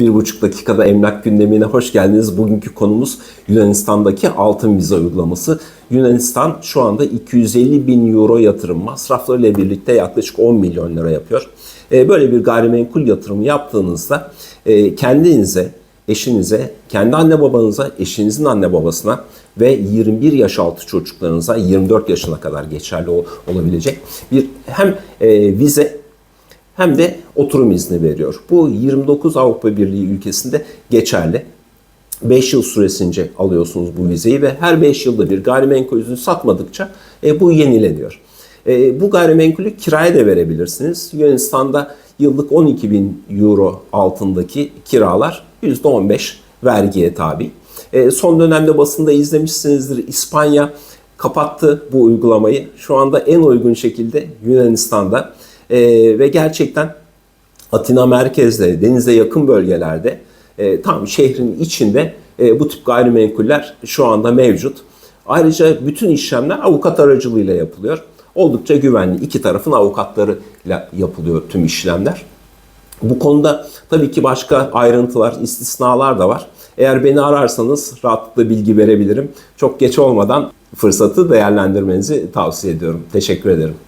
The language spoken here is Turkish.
Bir buçuk dakikada emlak gündemine hoş geldiniz. Bugünkü konumuz Yunanistan'daki altın vize uygulaması. Yunanistan şu anda 250 bin euro yatırım masraflarıyla birlikte yaklaşık 10 milyon lira yapıyor. Ee, Böyle bir gayrimenkul yatırımı yaptığınızda e, kendinize, eşinize, kendi anne babanıza, eşinizin anne babasına ve 21 yaş altı çocuklarınıza 24 yaşına kadar geçerli ol- olabilecek bir hem e, vize hem de oturum izni veriyor. Bu 29 Avrupa Birliği ülkesinde geçerli. 5 yıl süresince alıyorsunuz bu vizeyi ve her 5 yılda bir gayrimenkulünüzü satmadıkça e, bu yenileniyor. E, bu gayrimenkulü kiraya da verebilirsiniz. Yunanistan'da yıllık 12 bin euro altındaki kiralar %15 vergiye tabi. E, son dönemde basında izlemişsinizdir. İspanya kapattı bu uygulamayı. Şu anda en uygun şekilde Yunanistan'da E, ve gerçekten Atina merkezde, denize yakın bölgelerde e, tam şehrin içinde e, bu tip gayrimenkuller şu anda mevcut. Ayrıca bütün işlemler avukat aracılığıyla yapılıyor. Oldukça güvenli. İki tarafın avukatlarıyla yapılıyor tüm işlemler. Bu konuda tabii ki başka ayrıntılar, istisnalar da var. Eğer beni ararsanız rahatlıkla bilgi verebilirim. Çok geç olmadan fırsatı değerlendirmenizi tavsiye ediyorum. Teşekkür ederim.